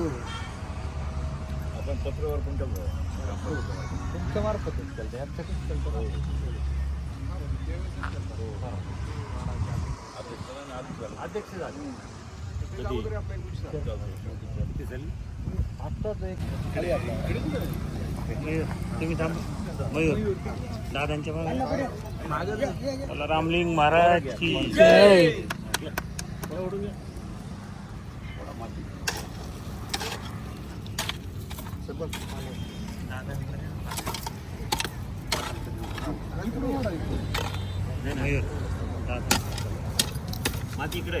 आपण पत्रावर पण केलं तुमच्या मार्फतच चालतं ह्याच्यातच चालतं अध्यक्ष झाले. आत्ताच एक तुम्ही थांब. मयूर. दादांच्या मला रामलिंग महाराज की जय मयूर दादा माती इकडे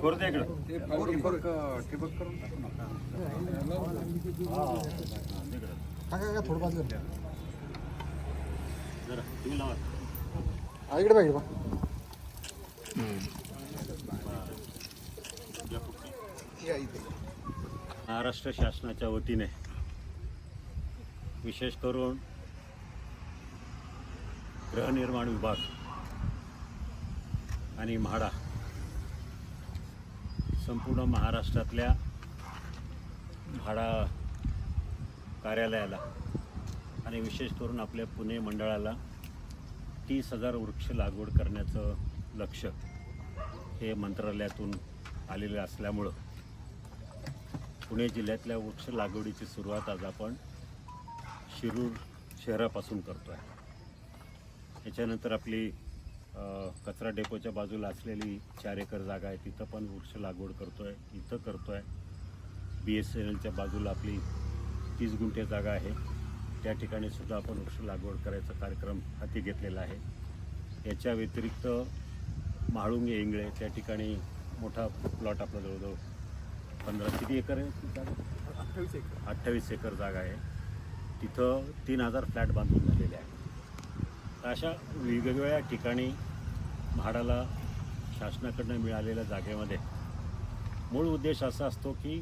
कोरते इकडं. जरा तुम्ही लावा. इकडे पाहिजे महाराष्ट्र शासनाच्या वतीने विशेष करून गृहनिर्माण विभाग आणि म्हाडा संपूर्ण महाराष्ट्रातल्या म्हाडा कार्यालयाला आणि विशेष करून आपल्या पुणे मंडळाला तीस हजार वृक्ष लागवड करण्याचं लक्ष हे मंत्रालयातून आलेलं असल्यामुळं पुणे जिल्ह्यातल्या वृक्ष लागवडीची सुरुवात आज आपण शिरूर शहरापासून करतो आहे त्याच्यानंतर आपली कचरा डेपोच्या बाजूला असलेली चार एकर जागा आहे. तिथं पण वृक्ष लागवड करतो आहे इथं करतो आहे बी एस एन एलच्या बाजूला आपली तीस गुंठे जागा आहे. त्या ठिकाणी सुद्धा आपण वृक्ष लागवड करायचा कार्यक्रम हाती घेतलेला आहे. याच्या व्यतिरिक्त म्हाळुंगे इंगळे त्या ठिकाणी मोठा प्लॉट आपला जवळजवळ पंधरा किती एकर आहे अठ्ठावीस एक अठ्ठावीस एकर जागा आहे. तिथं तीन हजार फ्लॅट बांधून झालेले आहे. अशा वेगवेगळ्या ठिकाणी म्हाडाला शासनाकडनं मिळालेल्या जागेमध्ये मूळ उद्देश असा असतो की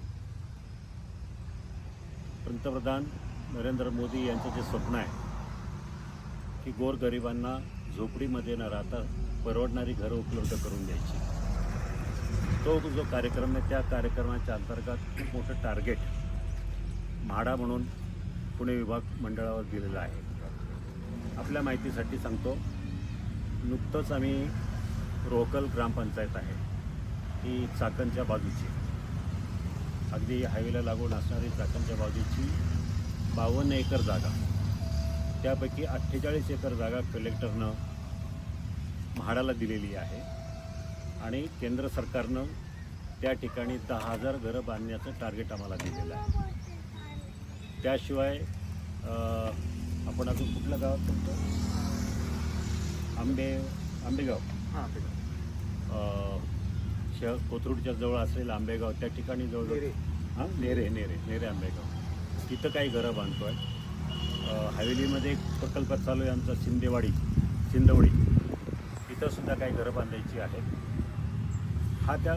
पंतप्रधान नरेंद्र मोदी यांचं जे स्वप्न आहे की गोरगरिबांना झोपडीमध्ये न राहता परवडणारी घरं उपलब्ध करून द्यायची. तो जो कार्यक्रम आहे त्या कार्यक्रमाच्या अंतर्गत खूप मोठं टार्गेट म्हाडा म्हणून पुणे विभाग मंडळावर दिलेलं आहे. आपल्या माहितीसाठी सांगतो नुकतंच आम्ही रोकल ग्रामपंचायत आहे. ती चाकणच्या बाजूची. अगदी हायवेला लागून असणारी चाकणच्या बाजूची बावन्न एकर जागा. त्यापैकी अठ्ठेचाळीस एकर जागा कलेक्टरनं म्हाडाला दिलेली आहे आणि केंद्र सरकारनं त्या ठिकाणी दहा हजार घरं बांधण्याचं टार्गेट आम्हाला दिलेलं आहे. त्याशिवाय आपण अजून कुठल्या गावात आंबे आंबेगाव. हां अ, शहर कोथरूडच्या जवळ असलेलं आंबेगाव त्या ठिकाणी जवळजवळ हां नेरे नेरे नेरे आंबेगाव. तिथं काही घरं बांधतो आहे हवेलीमध्ये एक प्रकल्प चालू आहे आमचा सिंदेवाडी सिंदवडी तिथं सुद्धा काही घरं बांधायची आहेत. हा त्या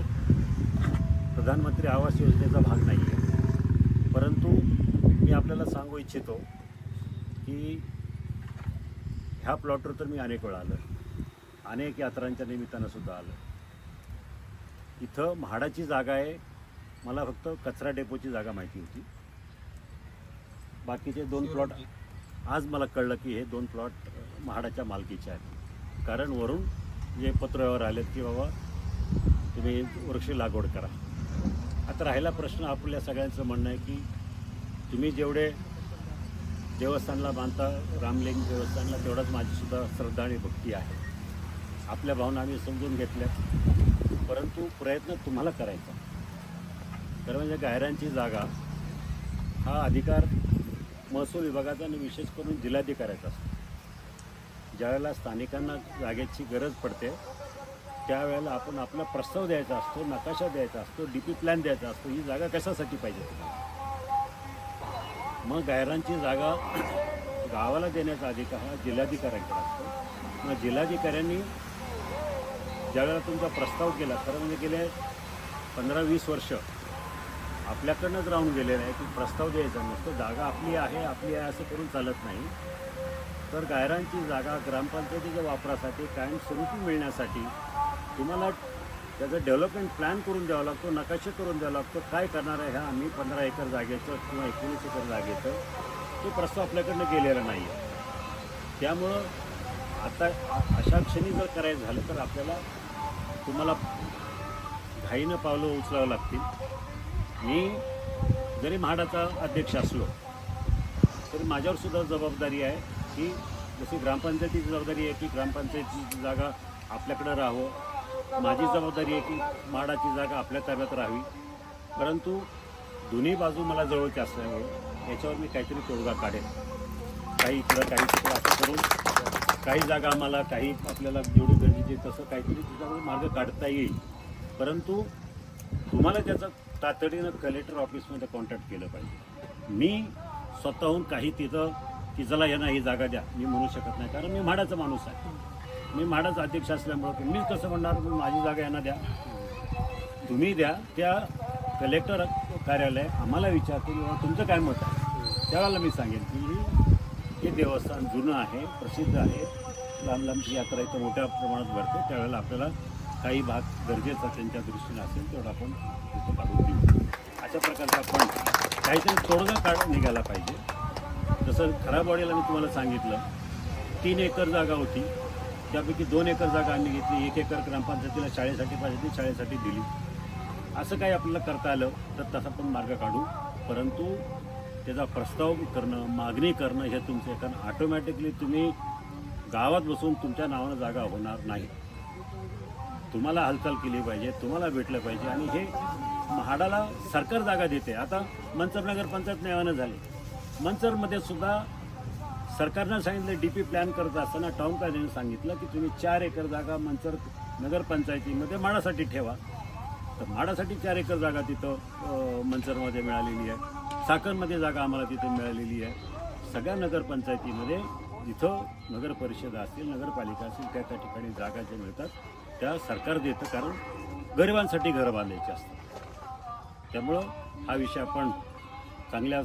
प्रधानमंत्री आवास योजनेचा भाग नाही आहे परंतु मी आपल्याला सांगू इच्छितो की ह्या प्लॉटवर तर मी अनेक वेळा आलो अनेक यात्रांच्या निमित्तानं सुद्धा आलो इथं म्हाडाची जागा आहे. मला फक्त कचरा डेपोची जागा माहिती होती. बाकीचे दोन प्लॉट आज मला कळलं की हे दोन प्लॉट म्हाडाच्या मालकीचे आहेत. कारण वरून जे पत्रव्यवहार आलेत की बाबा तुम्ही वृक्ष लागवड करा. आता राहिला प्रश्न आपल्या सगळ्यांचं म्हणणं आहे की तुम्ही जेवढे देवस्थानला बांधता रामलिंग देवस्थानला तेवढाच माझीसुद्धा श्रद्धा आणि भक्ती आहे. आपल्या भावना आम्ही समजून घेतल्या परंतु प्रयत्न तुम्हाला करायचा खरं म्हणजे गायरांची जागा हा अधिकार महसूल विभागाचा आणि विशेष करून जिल्हाधिकाऱ्याचा असतो. ज्यावेळेला स्थानिकांना जागेची गरज पडते त्यावेळेला आपण आपला प्रस्ताव द्यायचा असतो नकाशा द्यायचा असतो डी पी प्लॅन द्यायचा असतो. ही जागा कशासाठी पाहिजे तुम्हाला? मग गायरांची जागा गावाला देण्याचा अधिकार हा जिल्हाधिकाऱ्यांकडे असतो. मग जिल्हाधिकाऱ्यांनी ज्यावेळेला तुमचा प्रस्ताव केला खरं म्हणजे गेले पंधरा वीस वर्ष आपल्याकडनंच राहून गेलेलं आहे की प्रस्ताव द्यायचा नसतो. जागा आपली आहे आपली आहे असं करून चालत नाही. तर गायरांची जागा ग्रामपंचायतीच्या वापरासाठी कायमस्वरूपी मिळण्यासाठी तुम्हाला त्याचं डेव्हलपमेंट प्लॅन करून द्यावा लागतो नकाशे करून द्यावा लागतो. काय करणार आहे ह्या आम्ही पंधरा एकर जागेचं किंवा एकोणीस एकर जागेचं तो प्रस्ताव आपल्याकडनं गेलेला नाही आहे. त्यामुळं आता अशा क्षणी जर करायचं झालं तर आपल्याला तुम्हाला घाईनं पावलं उचलावं लागतील. मी जरी म्हाडाचा अध्यक्ष असलो तरी माझ्यावर सुद्धा जबाबदारी आहे की जशी ग्रामपंचायतीची जबाबदारी आहे की ग्रामपंचायतीची जागा आपल्याकडं राहावं. माझी जबाबदारी आहे की म्हाडाची जागा आपल्या ताब्यात राहावी. परंतु दोन्ही बाजू मला जवळची असल्यामुळे याच्यावर मी काहीतरी तोडगा काढेन. काही इकडं काही तिकडं असं करून काही जागा आम्हाला काही आपल्याला जेवढी गरजेची आहे तसं काहीतरी त्याच्यामध्ये मार्ग काढता येईल. परंतु तुम्हाला त्याचं तातडीनं कलेक्टर ऑफिसमध्ये कॉन्टॅक्ट केलं पाहिजे. मी स्वतःहून काही तिथं की चला यांना ही जागा द्या. मी म्हणू शकत नाही कारण मी म्हाडाचा माणूस आहे. मी म्हाडाचा अध्यक्ष असल्यामुळं तुम्हीच कसं म्हणणार माझी जागा यांना द्या. तुम्ही द्या त्या कलेक्टर कार्यालय आम्हाला विचारतील तुमचं काय मत आहे? त्यावेळेला मी सांगेन की हे देवस्थान जुनं आहे प्रसिद्ध आहे. लांब लांबची यात्रा इथं मोठ्या प्रमाणात भरते. त्यावेळेला आपल्याला काही भाग गरजेचा त्यांच्या दृष्टीने असेल तेवढा आपण तिथं काढून देऊ. अशा प्रकारचं आपण काहीतरी तोडगा काढ निघाला पाहिजे. जसं खराब वाढेल मी तुम्हाला सांगितलं तीन एकर जागा होती. त्यापैकी दोन एकर जागा आम्ही घेतली. एक एकर ग्रामपंचायतीला शाळेसाठी पाहिजे ती शाळेसाठी दिली. असं काही आपल्याला करता आलं तर तसा पण मार्ग काढू. परंतु त्याचा प्रस्ताव करणं मागणी करणं हे तुमचं कारण. ऑटोमॅटिकली तुम्ही गावात बसून तुमच्या नावानं जागा होणार नाही. तुम्हाला हालचाल केली पाहिजे तुम्हाला भेटलं पाहिजे. आणि हे म्हाडाला सरकार जागा देते. आता मंचर नगर पंचायत न्यायानं झाले. मंचरमध्ये सुद्धा सरकारनं सांगितलं डी पी प्लॅन करत असताना टाऊन प्लॅनिंग सांगितलं की तुम्ही चार एकर जागा मंचर नगरपंचायतीमध्ये माडासाठी ठेवा. तर माडासाठी चार एकर जागा तिथं मंचरमध्ये मिळालेली आहे. साखरमध्ये जागा आम्हाला तिथे मिळालेली आहे. सगळ्या नगरपंचायतीमध्ये जिथं नगर परिषद असतील नगरपालिका असतील त्या त्या ठिकाणी जागा ज्या मिळतात त्या सरकार देतं. कारण गरिबांसाठी घरं बांधायची असतात. त्यामुळं हा विषय आपण चांगल्या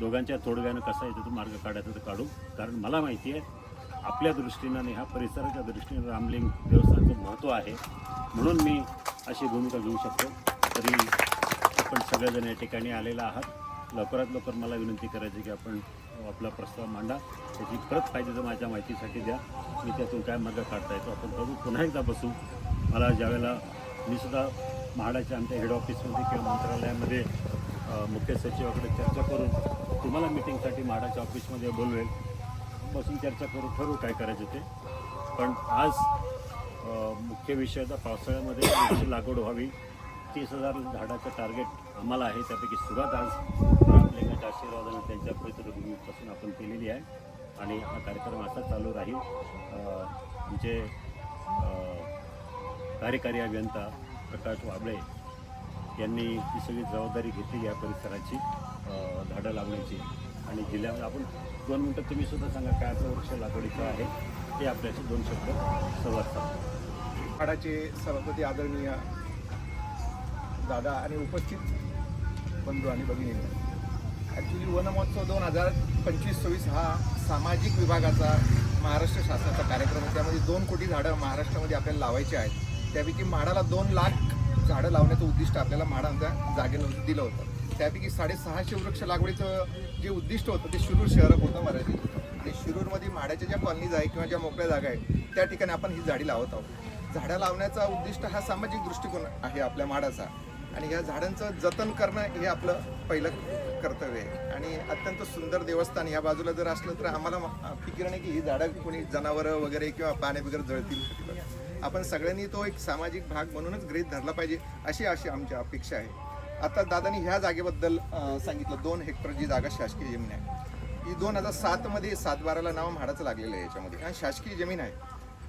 दोघांच्या तोडग्यानं कसा येतो तो मार्ग काढायचा तर काढू. कारण मला माहिती आहे आपल्या दृष्टीनं आणि ह्या परिसराच्या दृष्टीनं रामलिंग देवस्थानाचं महत्त्व आहे. म्हणून मी अशी भूमिका घेऊ शकतो. तरी आपण सगळेजण या ठिकाणी आलेला आहात. लवकरात लवकर मला विनंती करायची की आपण आपला प्रस्ताव मांडा. त्याची परत पाहिजे तर माझ्या माहितीसाठी द्या. मी त्यातून काय मार्ग काढता येतो आपण बघू. पुन्हा एकदा बसू. मला ज्यावेळेला मी सुद्धा म्हाडाच्या आमच्या हेड ऑफिसमध्ये किंवा मंत्रालयामध्ये मुख्य सचिवाकडे चर्चा करून तुम्हाला मिटिंगसाठी म्हाडाच्या ऑफिसमध्ये बोलवेल. बसून चर्चा करू ठरवू काय करायचं ते. पण आज मुख्य विषय आता पावसाळ्यामध्ये वृक्ष लागवड व्हावी. तीस हजार झाडाचं टार्गेट आम्हाला आहे. त्यापैकी सुरुवात आज रामलिंगाच्या आशीर्वादाने त्यांच्या पवित्रभूमीपासून आपण केलेली आहे. आणि हा कार्यक्रम असा चालू राहील. आमचे कार्यकारी अभियंता प्रकाश वाबळे यांनी ही सगळी जबाबदारी घेतली या परिसराची झाडं लावण्याची. आणि जिल्ह्यामध्ये आपण दोन मिनटं तुम्ही सुद्धा सांगा काय असं वृक्ष लागवडीचं आहे ते आपल्याशी दोन शब्द संवाद साधू. माडाचे सभापती आदरणीय दादा आणि उपस्थित बंधू आणि भगिनी. ॲक्च्युली वन महोत्सव दोन हजार पंचवीस सव्वीस हा सामाजिक विभागाचा महाराष्ट्र शासनाचा कार्यक्रम आहे. त्यामध्ये दोन कोटी झाडं महाराष्ट्रामध्ये आपल्याला लावायची आहेत. त्यापैकी म्हाडाला दोन लाख झाडं लावण्याचं उद्दिष्ट आपल्याला माडांच्या जागेला जागेनं दिलं होतं. त्यापैकी साडेसहाशे वृक्ष लागवडीचं जे उद्दिष्ट होतं ते शिरूर शहरात होतं मराठी. आणि शिरूरमध्ये माड्याच्या ज्या कॉलनीज आहे किंवा ज्या मोकळ्या जागा आहेत त्या ठिकाणी आपण ही झाडी लावत आहोत. झाडं लावण्याचा उद्दिष्ट हा सामाजिक दृष्टिकोन आहे आपल्या माडाचा आणि ह्या झाडांचं जतन करणं हे आपलं पहिलं कर्तव्य आहे. आणि अत्यंत सुंदर देवस्थान या बाजूला जर असलं तर आम्हाला फिकीर नाही की ही झाडं कोणी जनावरं वगैरे किंवा पाण्या वगैरे जळतील. आपण सगळ्यांनी तो एक सामाजिक भाग म्हणूनच गृहित धरला पाहिजे अशी अशी आमची अपेक्षा आहे. आता दादानी ह्या जागेबद्दल सांगितलं दोन हेक्टर जी जागा शासकीय जमीन आहे. ही दोन हजार सातमध्ये सातबाराला नाव म्हाडाचं लागलेलं आहे याच्यामध्ये. कारण शासकीय जमीन आहे.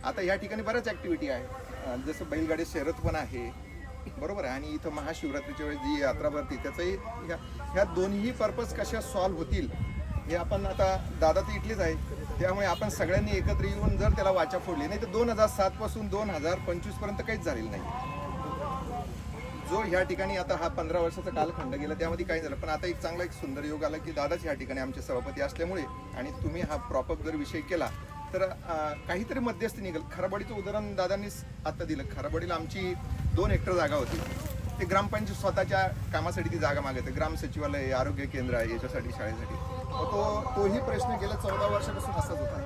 आता या ठिकाणी बऱ्याच ॲक्टिव्हिटी आहे. जसं बैलगाडी शर्यत पण आहे. बरोबर आहे? आणि इथं महाशिवरात्रीच्या वेळेस जी यात्रा भरते त्याचंही ह्या ह्या दोन्ही पर्पज कशा सॉल्व्ह होतील हे आपण आता दादा तर इथलेच आहे. त्यामुळे आपण सगळ्यांनी एकत्र येऊन जर त्याला वाचा फोडली नाही तर दोन हजार सातपासून दोन हजार पंचवीसपर्यंत काहीच झालेलं नाही. जो ह्या ठिकाणी आता हा पंधरा वर्षाचा कालखंड गेला त्यामध्ये काही झालं. पण आता एक चांगला एक सुंदर योग आला की दादाच ह्या ठिकाणी आमचे सभापती असल्यामुळे आणि तुम्ही हा प्रॉपर जर विषय केला तर काहीतरी मध्यस्थी निघेल. खराबडीचं उदाहरण दादांनीच आता दिलं. खराबडीला आमची दोन हेक्टर जागा होती. ते ग्रामपंचायत स्वतःच्या कामासाठी ती जागा मागते ग्राम सचिवालय आरोग्य केंद्र आहे याच्यासाठी शाळेसाठी. तो तोही प्रश्न गेल्या चौदा वर्षापासून असाच होता.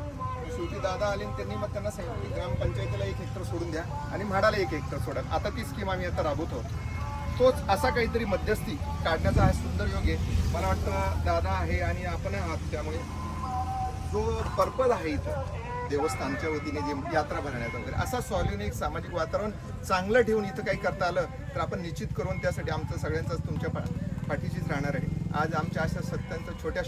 शेवटी दादा आले आणि त्यांनी मग त्यांना सांगितलं की ग्रामपंचायतीला एक हेक्टर सोडून द्या आणि म्हाडाला एक हेक्टर सोडा. आता ती स्कीम आम्ही आता राबवतो. तोच असा काहीतरी मध्यस्थी काढण्याचा हा सुंदर योग आहे. मला वाटतं दादा आहे आणि आपण आहात त्यामुळे जो पर्पज आहे इथं देवस्थानच्या वतीने जे यात्रा भरण्याचा वगैरे असा सॉल्यून एक सामाजिक वातावरण चांगलं ठेवून इथं काही करता आलं तर आपण निश्चित करून त्यासाठी आमचं सगळ्यांचाच तुमच्या पा- पाठीशीच राहणार आहे. आज आमच्या अशा सत्यांचं छोट्या